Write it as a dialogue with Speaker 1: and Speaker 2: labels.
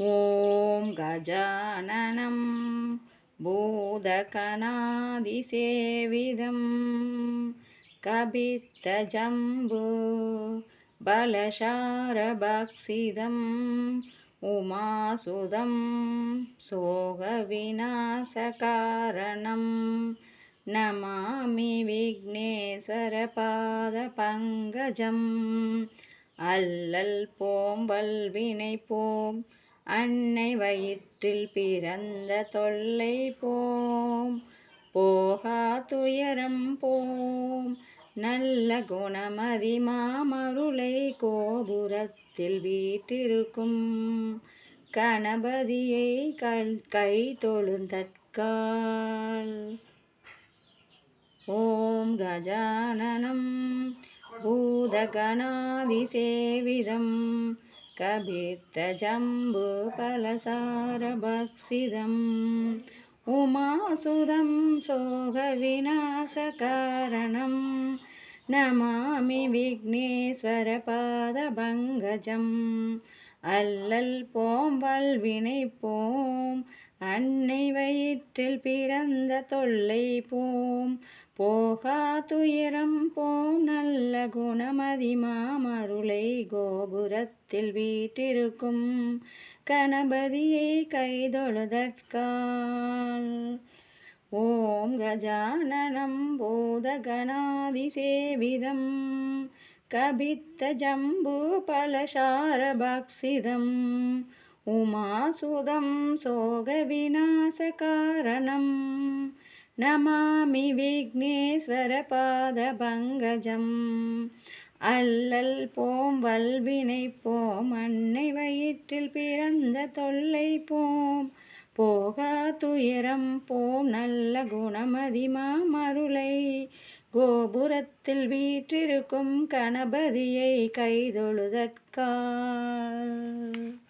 Speaker 1: ॐ गजाननं भूतकनादिसेविदं कपित्तजम्बु बलशारभक्षिदम् उमासुदं सोगविनाशकारणं नमामि विघ्नेश्वरपादपङ्कजम् அல்லல் போம் வல்வினை போம் அன்னை வயிற்றில் பிறந்த தொல்லை போம். போகா துயரம் போம். நல்ல குணமதி மாமருளை கோபுரத்தில் வீட்டிருக்கும் கணபதியை கல் கை தொழுந்தற்கால். ஓம் கஜானனம். பூதகணாதிசேவிதம். कभित्तजम्बुफलसारभक्षिदम् उमासुदं सोगविनाशकारणं நமாமி விக்னேஸ்வரபாதபங்கஜம் அல்லல் போம் வல்வினை போம் அன்னை வயிற்றில் பிறந்த தொல்லை போம். போகா துயரம் போம். நல்ல குணமதிமா மருளை கோபுரத்தில் வீட்டிருக்கும் கணபதியை கைதொழுதற்கால். ஓம் கஜானனம் பூதகணாதிசேவிதம் கபித்த ஜம்பு பலசாரபக்ஷிதம் உமாசுதம் சோகவிநாசகாரணம். நமாமி விக்னேஸ்வரபாதபங்கஜம் அல்லல் போம் வல்வினை போம் அன்னை வயிற்றில் பிறந்த தொல்லை போம். போகா துயரம் போம் நல்ல குணமதிமா மருளை. கோபுரத்தில் வீற்றிருக்கும் கணபதியை கைதொழுதற்கால்